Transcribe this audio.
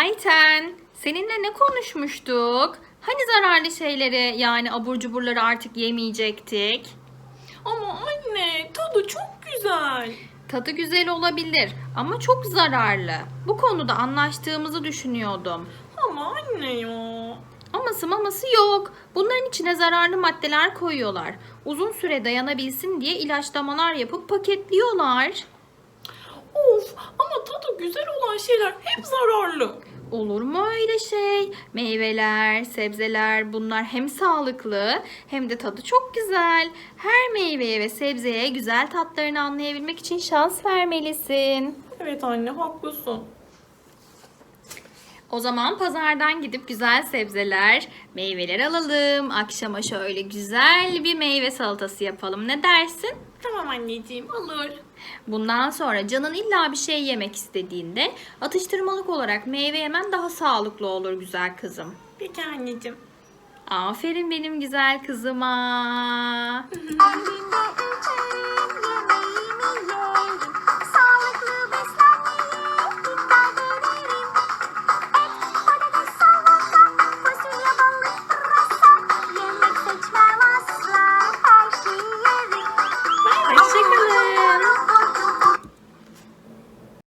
Ayten, seninle ne konuşmuştuk? Hani zararlı şeyleri yani abur cuburları artık yemeyecektik? Ama anne tadı çok güzel. Tadı güzel olabilir ama çok zararlı. Bu konuda anlaştığımızı düşünüyordum. Ama anne ya. Aması maması yok. Bunların içine zararlı maddeler koyuyorlar. Uzun süre dayanabilsin diye ilaçlamalar yapıp paketliyorlar. Of ama tadı güzel olan şeyler hep zararlı. Olur mu öyle şey? Meyveler, sebzeler bunlar hem sağlıklı hem de tadı çok güzel. Her meyveye ve sebzeye güzel tatlarını anlayabilmek için şans vermelisin. Evet anne haklısın. O zaman pazardan gidip güzel sebzeler, meyveler alalım. Akşama şöyle güzel bir meyve salatası yapalım. Ne dersin? Tamam anneciğim olur. Bundan sonra canın illa bir şey yemek istediğinde atıştırmalık olarak meyve yemen daha sağlıklı olur güzel kızım. Peki anneciğim. Aferin benim güzel kızıma.